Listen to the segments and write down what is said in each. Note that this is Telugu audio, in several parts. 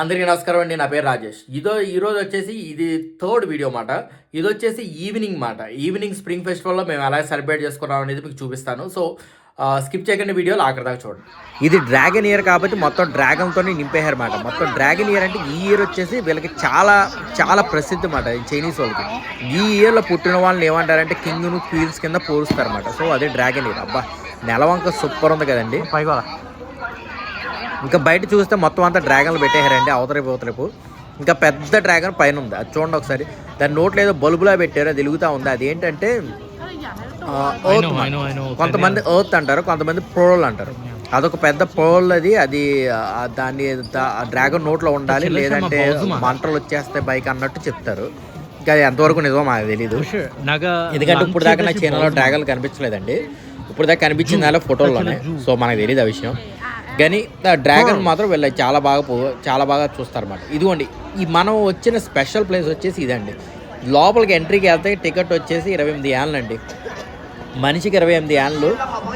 అందరికీ నమస్కారం అండి నా పేరు రాజేష్. ఇదో ఈరోజు వచ్చేసి ఇది థర్డ్ వీడియో మాట. ఇది వచ్చేసి ఈవినింగ్ మాట. ఈవినింగ్ స్ప్రింగ్ ఫెస్టివల్లో మేము ఎలా సెలబ్రేట్ చేసుకున్నాం అనేది మీకు చూపిస్తాను. సో స్కిప్ చేయకండి వీడియోలో ఆఖరి దాకా చూడండి. ఇది డ్రాగన్ ఇయర్ కాబట్టి మొత్తం డ్రాగన్తో నింపేశారు మాట. మొత్తం డ్రాగన్ ఇయర్ అంటే ఈ ఇయర్ వచ్చేసి వీళ్ళకి చాలా చాలా ప్రసిద్ధి మాట చైనీస్ వాళ్ళకి. ఈ ఇయర్లో పుట్టిన వాళ్ళని ఏమంటారంటే కింగ్ను క్వీన్స్ కింద పోలుస్తారన్నమాట సో అదే డ్రాగన్ ఇయర్. అబ్బా నెలవంక సూపర్ ఉంది కదండి. ఇంకా బయట చూస్తే మొత్తం అంతా డ్రాగన్లు పెట్టేశారండి అవతరేపు అవతరేపు ఇంకా పెద్ద డ్రాగన్ పైన ఉంది. అది చూడండి ఒకసారి. దాని నోట్లో ఏదో బల్బులా పెట్టారు అది వెలుగుతూ ఉంది. అది ఏంటంటే. కొంతమంది ఎర్త్ అంటారు కొంతమంది ప్రోల్ అంటారు. అదొక పెద్ద ప్రోల్ అది. అది దాన్ని డ్రాగన్ నోట్లో ఉండాలి లేదంటే మంటలు వచ్చేస్తాయి బైక్ అన్నట్టు చెప్తారు. ఇంకా అది ఎంతవరకు నిజమో మాకు తెలీదు. ఎందుకంటే ఇప్పుడు దాకా నా చైనాలో డ్రాగన్లు కనిపించలేదండి. ఇప్పుడు దాకా కనిపించింది అలా ఫోటోల్లోనే సో మనకు తెలియదు ఆ విషయం. కానీ డ్రాగన్ మాత్రం వీళ్ళు చాలా బాగా పో చాలా బాగా చూస్తారన్నమాట. ఇదిగోండి ఈ మనం వచ్చిన స్పెషల్ ప్లేస్ వచ్చేసి ఇదండి. లోపలికి ఎంట్రీకి వెళ్తే టికెట్ వచ్చేసి ఇరవై ఎనిమిది ఏళ్ళండి మనిషికి ఇరవై ఎనిమిది ఏళ్ళు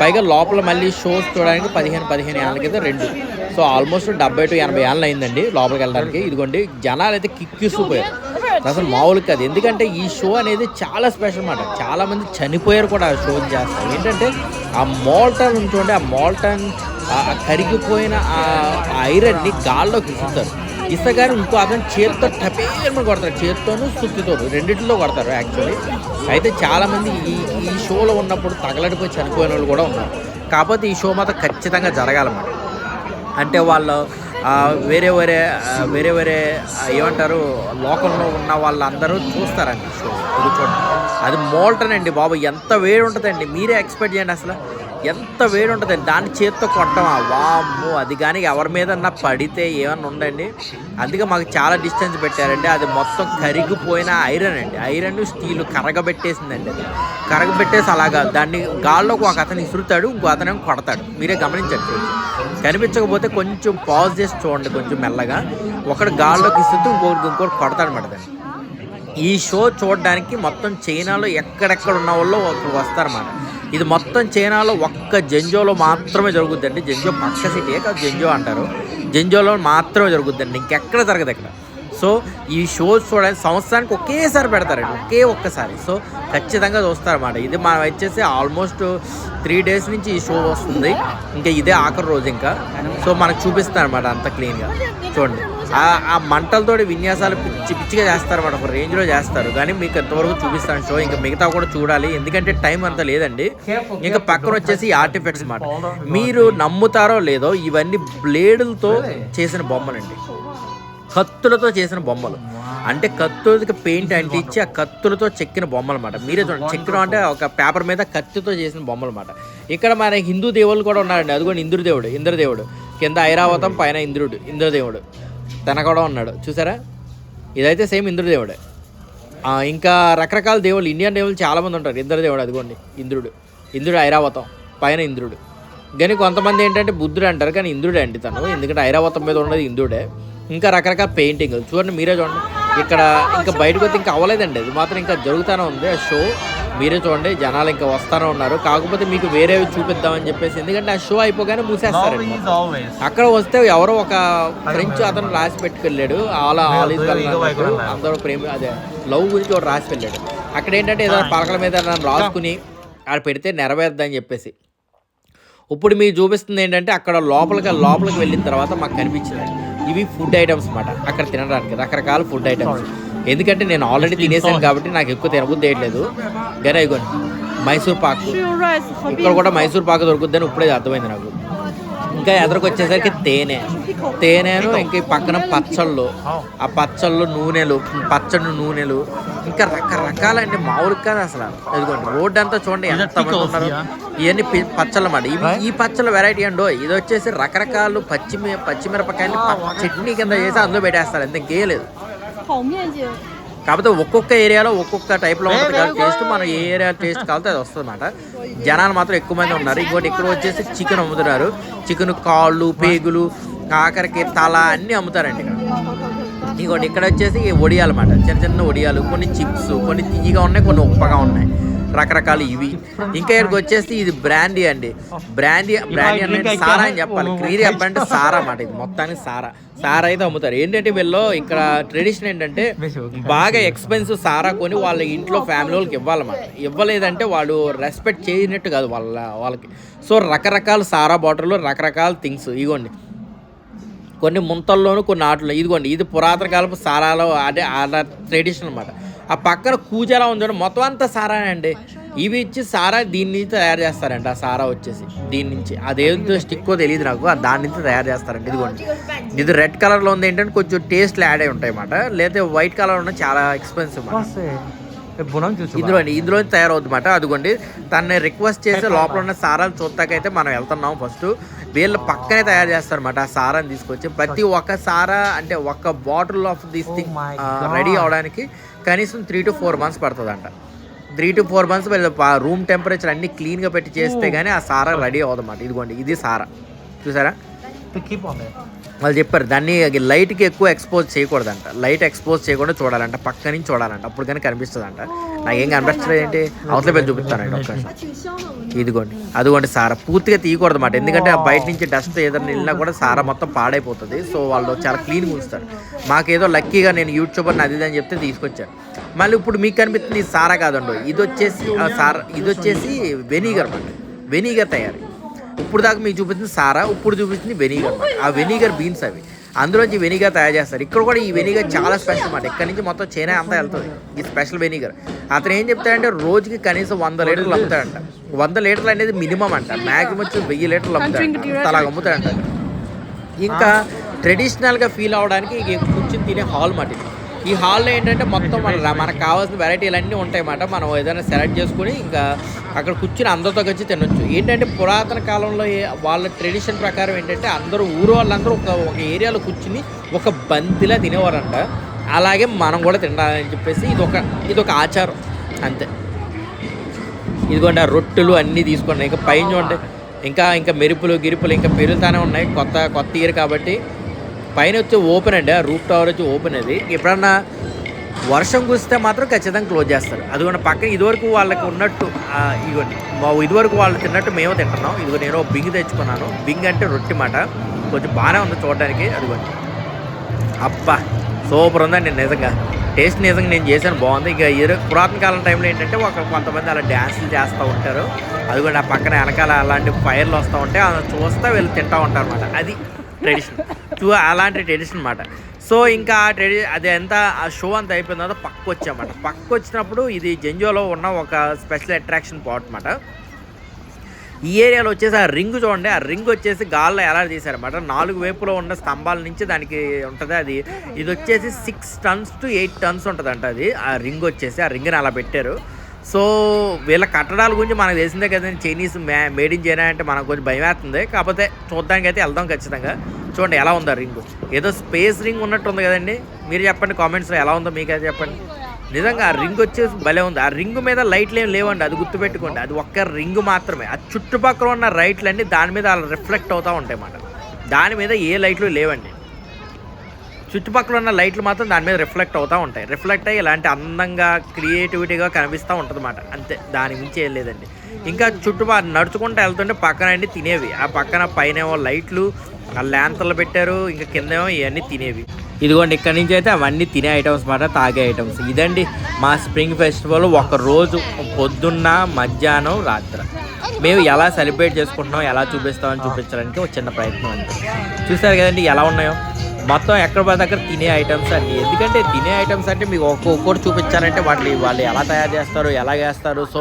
పైగా లోపల మళ్ళీ షోస్ చూడడానికి పదిహేను పదిహేను ఏళ్ళ కింద రెండు. సో ఆల్మోస్ట్ డెబ్బై టు ఎనభై ఏళ్ళు అయిందండి లోపలికి వెళ్ళడానికి. ఇదిగోండి జనాలు అయితే కిక్కిసిపోయారు అసలు మామూలు కాదు. ఎందుకంటే ఈ షో అనేది చాలా స్పెషల్ అనమాట చాలా మంది చనిపోయారు కూడా ఆ షో చేస్తారు. ఏంటంటే ఆ మోల్టన్ ఉంటుండే ఆ మోల్టన్ కరిగిపోయిన ఆ ఐరన్ని గాల్లోకి ఇస్తారు. ఇస్తగారు ఇంకో అతను చేతితో టపేమని కొడతారు. చేతితోనూ సుత్తితో రెండింటిలో కొడతారు యాక్చువల్లీ అయితే చాలామంది ఈ ఈ షోలో ఉన్నప్పుడు తగలడిపోయి చనిపోయిన వాళ్ళు కూడా ఉన్నారు. కాకపోతే ఈ షో మాత్రం ఖచ్చితంగా జరగాలన్నమాట. అంటే వాళ్ళు వేరే వేరే వేరే వేరే ఏమంటారు లోకంలో ఉన్న వాళ్ళందరూ చూస్తారండి షో. ఇది చూడండి. అది మోల్టన్ అండి బాబు. ఎంత వేడి ఉంటుందండి. మీరే ఎక్స్పెక్ట్ చేయండి అసలు. ఎంత వేడి ఉంటుందండి దాన్ని చేత్తో కొట్టమా? వామ్మో అది కానీ ఎవరి మీద పడితే ఏమన్నా ఉండండి అందుకే మాకు చాలా డిస్టెన్స్ పెట్టారండి. అది మొత్తం కరిగిపోయిన ఐరన్ అండి. ఐరన్ స్టీల్ కరగబెట్టేసిందండి అది. కరగబెట్టేసి అలాగా దాన్ని గాల్లోకి ఒక అతను ఇసురుతాడు ఇంకో అతను కొడతాడు. మీరే గమనించండి. కనిపించకపోతే కొంచెం పాజ్ చేసి చూడండి కొంచెం మెల్లగా. ఒకడు గాల్లోకి ఇస్తుంటే ఇంకొకటి ఇంకోటి కొడతాడు అనమాట దాన్ని. ఈ షో చూడడానికి మొత్తం చైనాలో ఎక్కడెక్కడ ఉన్న వాళ్ళు ఒకరు వస్తారన్నమాట. ఇది మొత్తం చైనాలో ఒక్క జెంజోలో మాత్రమే జరుగుద్దండి. జెంజో పక్క సిటీయే కాదు జెంజో అంటారు. జెంజోలో మాత్రమే జరుగుద్దండి. ఇంకెక్కడ జరగదు ఇక్కడ. సో ఈ షో చూడడానికి సంవత్సరానికి ఒకేసారి పెడతారండి. ఒకే ఒక్కసారి. సో ఖచ్చితంగా చూస్తారన్నమాట. ఇది మనం వచ్చేసి ఆల్మోస్ట్ త్రీ డేస్ నుంచి ఈ షో వస్తుంది. ఇంకా ఇదే ఆఖరి రోజు ఇంకా. సో మనకు చూపిస్తారన్నమాట అంత క్లీన్గా చూడండి. ఆ- ఆ మంటలతోటి విన్యాసాలు పిచ్చి పిచ్చిగా చేస్తారన్నమాట ఒక రేంజ్లో చేస్తారు. కానీ మీకు ఎంతవరకు చూపిస్తాను షో ఇంకా మిగతా కూడా చూడాలి. ఎందుకంటే టైం అంత లేదండి. ఇంకా పక్కన వచ్చేసి ఆర్టిఫెక్ట్స్ మాట. మీరు నమ్ముతారో లేదో ఇవన్నీ బ్లేడులతో చేసిన బొమ్మలండి. కత్తులతో చేసిన బొమ్మలు. అంటే కత్తులకి పెయింట్ అంటించి ఆ కత్తులతో చెక్కిన బొమ్మలు అనమాట మీరే చూడండి. చెక్కడం అంటే ఒక పేపర్ మీద కత్తితో చేసిన బొమ్మలు అనమాట ఇక్కడ మన హిందూ దేవుళ్ళు కూడా ఉన్నారండి. అది కూడా ఇంద్రదేవుడు ఇంద్రదేవుడు. కింద ఐరావతం పైన ఇంద్రుడు ఇంద్రదేవుడు. తన కూడా ఉన్నాడు. చూసారా? ఇదైతే సేమ్ ఇంద్రదేవుడే ఇంకా రకరకాల దేవుళ్ళు ఇండియన్ దేవుళ్ళు చాలామంది ఉంటారు. ఇంద్రదేవుడు అదిగోండి ఇంద్రుడు. ఇంద్రుడు ఐరావతం పైన ఇంద్రుడు. కానీ కొంతమంది ఏంటంటే బుద్ధుడు అంటారు కానీ ఇంద్రుడే అండి తను. ఎందుకంటే ఐరావతం మీద ఉన్నది ఇంద్రుడే. ఇంకా రకరకాల పెయింటింగ్ చూడండి మీరే చూడండి. ఇక్కడ ఇంకా బయటకు ఇంకా అవ్వలేదండి. అది మాత్రం ఇంకా జరుగుతూనే ఉంది. ఆ షో మీరే చూడండి జనాలు ఇంకా వస్తానే ఉన్నారు. కాకపోతే మీకు వేరేవి చూపిద్దామని చెప్పేసి ఎందుకంటే ఆ షో అయిపోగానే మూసేస్తారండి మొత్తం. అక్కడ వస్తే ఎవరో ఒక ఫ్రెంచ్ అతను రాసి పెట్టుకెళ్ళాడు. ఆల్ ఆల్ అందరూ ప్రేమ అదే లవ్ గురించి ఒకటి రాసి వెళ్ళాడు అక్కడ ఏంటంటే ఏదో పలకల మీద రాసుకుని ఆడ పెడితే నెరవేరుద్దని చెప్పేసి. ఇప్పుడు మీరు చూపిస్తుంది ఏంటంటే అక్కడ లోపలికి లోపలికి వెళ్ళిన తర్వాత మాకు కనిపించింది. ఇవి ఫుడ్ ఐటమ్స్ అన్నమాట అక్కడ తినడానికి రకరకాల ఫుడ్ ఐటమ్స్ ఎందుకంటే నేను ఆల్రెడీ తినేసాను కాబట్టి నాకు ఎక్కువ తినబుద్ధి వేయట్లేదు గరైగోన్ మైసూర్ పాక్. ఇక్కడ కూడా మైసూర్ పాక్ దొరుకుద్దని ఇప్పుడే అర్థమైంది నాకు. ఇంకా ఎదరకు వచ్చేసరికి తేనె. తేనెను ఇంకా పక్కన పచ్చళ్ళు. ఆ పచ్చళ్ళు నూనెలు పచ్చడి నూనెలు ఇంకా రకరకాలండి మామూలు కాదు అసలు. ఇదిగోండి రోడ్డు అంతా చూడండి ఎంత ఉన్నారు. ఇవన్నీ పచ్చళ్ళు అన్నమాట. ఈ పచ్చళ్ళ వెరైటీ అండో ఇది వచ్చేసి రకరకాలు పచ్చిమి పచ్చిమిరపకాయలు చట్నీ కింద చేసి అందులో పెట్టేస్తారు. అంత గేయలేదు లేదు. కాకపోతే ఒక్కొక్క ఏరియాలో ఒక్కొక్క టైప్లో ఉంటుంది కాబట్టి టేస్ట్ మనం ఏ ఏరియా టేస్ట్ కావాలితే అది వస్తుంది అనమాట జనాలు మాత్రం ఎక్కువ మంది ఉన్నారు. ఇంకోటి ఇక్కడ వచ్చేసి చికెన్ అమ్ముతున్నారు. చికెన్ కాళ్ళు పేగులు ఆఖరికి తల అన్నీ అమ్ముతారండి ఇక్కడ. ఇంకోటి ఇక్కడ వచ్చేసి ఒడియాలు అన్నమాట. చిన్న చిన్న ఒడియాలు కొన్ని చిప్స్ కొన్ని తీయగా ఉన్నాయి కొన్ని ఉప్పగా ఉన్నాయి. రకరకాల ఇవి. ఇంకా ఇక్కడికి వచ్చేసి ఇది బ్రాండీ అండి. బ్రాండీ బ్రాండీ అంటే సారా అని చెప్పాలి. క్లియర్ చెప్పాలంటే సారా అన్నమాట ఇది. మొత్తానికి సారా. సారా అయితే అమ్ముతారు. ఏంటంటే వీళ్ళు ఇక్కడ ట్రెడిషన్ ఏంటంటే బాగా ఎక్స్పెన్సివ్ సారా కొని వాళ్ళ ఇంట్లో ఫ్యామిలీ వాళ్ళకి ఇవ్వాలన్నమాట. ఇవ్వలేదంటే వాళ్ళు రెస్పెక్ట్ చేయనట్టు కాదు వాళ్ళ వాళ్ళకి. సో రకరకాల సారా బాటిల్ రకరకాల థింగ్స్. ఇగోండి. కొన్ని ముంతల్లోను కొన్ని ఆటలు ఇదిగోండి. ఇది పురాతన కాలపు సారాలో అదే అలా ట్రెడిషన్ అనమాట ఆ పక్కన కూజలా ఉంది మొత్తం అంతా సారా అండి. ఇవి ఇచ్చి సారా దీని నుంచి తయారు చేస్తారండి ఆ సారా వచ్చేసి దీని నుంచి. అదేంటో స్టిక్కో తెలియదు నాకు. ఆ దాని నుంచి తయారు చేస్తారండి ఇదిగోండి. ఇది రెడ్ కలర్లో ఉంది ఏంటంటే కొంచెం టేస్ట్లు యాడ్ అయి ఉంటాయి అన్నమాట. లేదా వైట్ కలర్ ఉన్న చాలా ఎక్స్పెన్సివ్ ఇందులో ఇందులో తయారవుద్ది అనమాట అదిగోండి తనని రిక్వెస్ట్ చేసి లోపల ఉన్న సారాలు చూస్తాకైతే మనం వెళ్తున్నాం ఫస్ట్ వీళ్ళు పక్కనే తయారు చేస్తారు అనమాట ఆ సారాన్ని తీసుకొచ్చి. ప్రతి ఒక్క సారా అంటే ఒక్క bottle of this thing ready అవడానికి కనీసం త్రీ టు ఫోర్ మంత్స్ పడుతుందంట. Three to four months room temperature అన్ని క్లీన్గా పెట్టి చేస్తే కానీ ఆ సారా రెడీ అవ్వదన్నమాట. ఇదిగోండి ఇది సారా. చూసారా? వాళ్ళు చెప్పారు దాన్ని లైట్కి ఎక్కువ ఎక్స్పోజ్ చేయకూడదంట. లైట్ ఎక్స్పోజ్ చేయకుండా చూడాలంట పక్క నుంచి చూడాలంట. అప్పుడు కానీ కనిపిస్తుందంట. నాకేం కనిపించలేదు ఏంటి? అవతల పెద్ద చూపిస్తానండి ఒక్క ఇదిగోండి. అదిగోండి సారా. పూర్తిగా తీయకూడదు అన్నమాట ఎందుకంటే ఆ బయట నుంచి డస్ట్ ఏదైనా వెళ్ళినా కూడా సారా మొత్తం పాడైపోతుంది. సో వాళ్ళు చాలా క్లీన్గా ఉంచుతారు. మాకేదో లక్కీగా నేను యూట్యూబర్ అది ఇది అని చెప్తే తీసుకొచ్చాను మళ్ళీ ఇప్పుడు మీకు కనిపిస్తుంది సారా కాదండి. ఇది వచ్చేసి ఆ సారా ఇది వచ్చేసి వెనిగర్ అన్నమాట వెనిగర్ తయారీ. ఇప్పుడు దాకా మీకు చూపించింది సారా. ఇప్పుడు చూపించింది వెనిగర్ ఆ వెనిగర్ బీన్స్ అవి. అందులోంచి వెనిగర్ తయారు చేస్తారు. ఇక్కడ కూడా ఈ వెనిగర్ చాలా స్పెషల్ అన్నమాట ఇక్కడ నుంచి మొత్తం చైనా అంతా వెళ్తుంది. ఈ స్పెషల్ వెనిగర్ అతను ఏం చెప్తాడంటే రోజుకి కనీసం వంద లీటర్లు అమ్ముతాడంట వంద లీటర్లు అనేది మినిమం అంట. మ్యాక్సిమం వచ్చి వెయ్యి లీటర్లు అమ్ముతాడంట అలా అమ్ముతాడంట. ఇంకా ట్రెడిషనల్గా ఫీల్ అవడానికి కూర్చుని తినే హాల్ మాట ఇది. ఈ హాల్లో ఏంటంటే మొత్తం మన మనకు కావాల్సిన వెరైటీలు అన్నీ ఉంటాయి అన్నమాట మనం ఏదైనా సెలెక్ట్ చేసుకుని ఇంకా అక్కడ కూర్చుని అందరితో కలిసి తినొచ్చు. ఏంటంటే పురాతన కాలంలో వాళ్ళ ట్రెడిషన్ ప్రకారం ఏంటంటే అందరూ ఊరు వాళ్ళందరూ ఒక ఒక ఏరియాలో కూర్చుని ఒక బంతిలా తినేవారంట. అలాగే మనం కూడా తినాలని చెప్పేసి ఇది ఒక ఇది ఒక ఆచారం. అంతే. ఇదిగోండి ఆ రొట్టెలు అన్నీ తీసుకోండి ఇంకా పైన చూడండి. ఇంకా ఇంకా మెరుపులు గిరుపులు ఇంకా పెరుగుతానే ఉన్నాయి. కొత్త కొత్త ఇయర్ కాబట్టి పైన వచ్చి ఓపెన్ అండి ఆ రూప్ టవర్ వచ్చి ఓపెన్ అది. ఎప్పుడన్నా వర్షం కురిస్తే మాత్రం ఖచ్చితంగా క్లోజ్ చేస్తారు. అదిగోండి పక్కన ఇదివరకు వాళ్ళకి ఉన్నట్టు ఇదిగోండి మా ఇదివరకు వాళ్ళు తిన్నట్టు మేము తింటున్నాం. ఇదిగో నేను ఒక బింగ్ తెచ్చుకున్నాను. బింగ్ అంటే రొట్టె మాట. కొంచెం బాగానే ఉంది చూడడానికి. అదిగోండి. అబ్బా సూపర్ ఉందండి నిజంగా. టేస్ట్ నిజంగా నేను చేశాను బాగుంది. ఇక ఇరు పురాతన కాలం టైంలో ఏంటంటే ఒక కొంతమంది అలా డ్యాన్సులు చేస్తూ ఉంటారు. అది కూడా ఆ పక్కన వెనకాల అలాంటి ఫైర్లు వస్తూ ఉంటే చూస్తే వీళ్ళు తింటూ ఉంటారు అనమాట అది ట్రెడిషన్ చూ అలాంటి ట్రెడిషన్ అనమాట సో ఇంకా ఆ ట్రెడి అది ఎంత ఆ షో అంత అయిపోయిన తర్వాత పక్క వచ్చామాట పక్క వచ్చినప్పుడు ఇది జంజోలో ఉన్న ఒక స్పెషల్ అట్రాక్షన్ పాట్ అనమాట ఈ ఏరియాలో వచ్చేసి ఆ రింగ్ చూడండి ఆ రింగ్ వచ్చేసి గాల్లో ఎలా తీశారన్నమాట. నాలుగు వైపులో ఉన్న స్తంభాల నుంచి దానికి ఉంటుంది అది. ఇది వచ్చేసి six tons to eight tons ఉంటుందంట అది. ఆ రింగ్ వచ్చేసి ఆ రింగ్ని అలా పెట్టారు. సో వీళ్ళ కట్టడాల గురించి మనకు తెలిసిందే కదండి చైనీస్ మే మేడ్ ఇన్ చైనా అంటే మనకు కొంచెం భయం వేస్తుంది. కాకపోతే చూడడానికి అయితే వెళ్దాం ఖచ్చితంగా. చూడండి ఎలా ఉందా రింగ్. ఏదో స్పేస్ రింగ్ ఉన్నట్టు ఉంది కదండి. మీరు చెప్పండి కామెంట్స్లో ఎలా ఉందో మీకు అయితే చెప్పండి. నిజంగా ఆ రింగ్ వచ్చేసి భలే ఉంది. ఆ రింగ్ మీద లైట్లు ఏం లేవండి. అది గుర్తుపెట్టుకోండి. అది ఒక్క రింగ్ మాత్రమే. ఆ చుట్టుపక్కల ఉన్న లైట్లు అన్నీ దాని మీద అలా రిఫ్లెక్ట్ అవుతూ ఉంటాయి అన్నమాట దాని మీద ఏ లైట్లు లేవండి. చుట్టుపక్కల ఉన్న లైట్లు మాత్రం దాని మీద రిఫ్లెక్ట్ అవుతూ ఉంటాయి. రిఫ్లెక్ట్ అయ్యి ఇలాంటి అందంగా క్రియేటివిటీగా కనిపిస్తూ ఉంటుంది అన్నమాట అంతే దాని మించి ఏం లేదండి. ఇంకా చుట్టుపక్కల నడుచుకుంటూ వెళ్తుంటే పక్కన అండి తినేవి. ఆ పక్కన పైన ఏమో లైట్లు ఆ ల్యాంతర్లు పెట్టారు ఇంకా కిందేమో ఇవన్నీ తినేవి. ఇదిగోండి ఇక్కడ నుంచి అయితే అవన్నీ తినే ఐటమ్స్ మాట తాగే ఐటమ్స్. ఇదండి మా స్ప్రింగ్ ఫెస్టివల్ ఒక రోజు పొద్దున్న మధ్యాహ్నం రాత్రి. మేము ఎలా సెలబ్రేట్ చేసుకుంటున్నాం ఎలా చూపిస్తామని చూపించడానికి ఒక చిన్న ప్రయత్నం అంతే చూసారు కదండి ఎలా ఉన్నాయో? మొత్తం ఎక్కడ పడితే అక్కడ తినే ఐటమ్స్ అన్ని. ఎందుకంటే తినే ఐటమ్స్ అంటే మీకు ఒక్కొక్కటి చూపించాలంటే వాటి వాళ్ళు ఎలా తయారు చేస్తారు ఎలా చేస్తారు. సో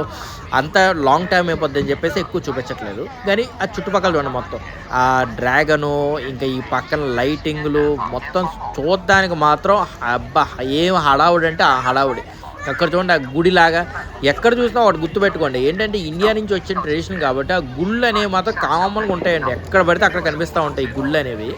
అంత లాంగ్ టైం అయిపోద్ది అని చెప్పేసి ఎక్కువ చూపించట్లేదు. కానీ ఆ చుట్టుపక్కల చూడండి మొత్తం. ఆ డ్రాగను ఇంకా ఈ పక్కన లైటింగ్లు మొత్తం చూడడానికి మాత్రం అబ్బా ఏం హడావుడి అంటే ఆ హడావుడి. అక్కడ చూడండి ఆ గుడిలాగా ఎక్కడ చూసినా ఒకటి గుర్తుపెట్టుకోండి. ఏంటంటే ఇండియా నుంచి వచ్చిన ట్రెడిషన్ కాబట్టి ఆ గుళ్ళు అనేవి మాత్రం కామన్గా ఉంటాయండి. ఎక్కడ పడితే అక్కడ కనిపిస్తూ ఉంటాయి గుళ్ళు అనేవి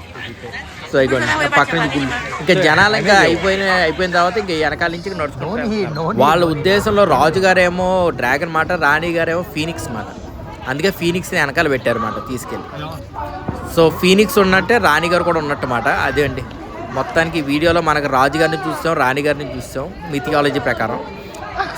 సో ఇగోండి ఆ పక్క నుంచి గుళ్ళు. ఇంకా జనాలు ఇంకా అయిపోయిన అయిపోయిన తర్వాత ఇంకా వెనకాల నుంచి నడుచుకుంటారు వాళ్ళ ఉద్దేశంలో రాజుగారేమో డ్రాగన్ మాట రాణి గారేమో ఫీనిక్స్ మాట. అందుకే ఫీనిక్స్ వెనకాల పెట్టారు మాట తీసుకెళ్ళి. సో ఫీనిక్స్ ఉన్నట్టే రాణి గారు కూడా ఉన్నట్టు మాట. అదే అండి. మొత్తానికి వీడియోలో మనకు రాజు గారిని చూస్తాం రాణి గారిని చూస్తాం మిథికాలజీ ప్రకారం.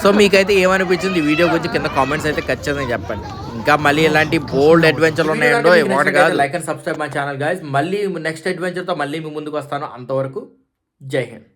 సో మీకైతే ఏమనిపించింది? ఈ వీడియో గురించి కింద కామెంట్స్ అయితే ఖచ్చితంగా చెప్పండి. ఇంకా మళ్ళీ ఇలాంటి బోల్డ్ అడ్వెంచర్లు ఉన్నాయండో ఒకటి కాదు. Like and subscribe my channel guys మళ్ళీ నెక్స్ట్ అడ్వెంచర్తో మళ్ళీ మీ ముందుకు వస్తాను. అంతవరకు జై హింద్.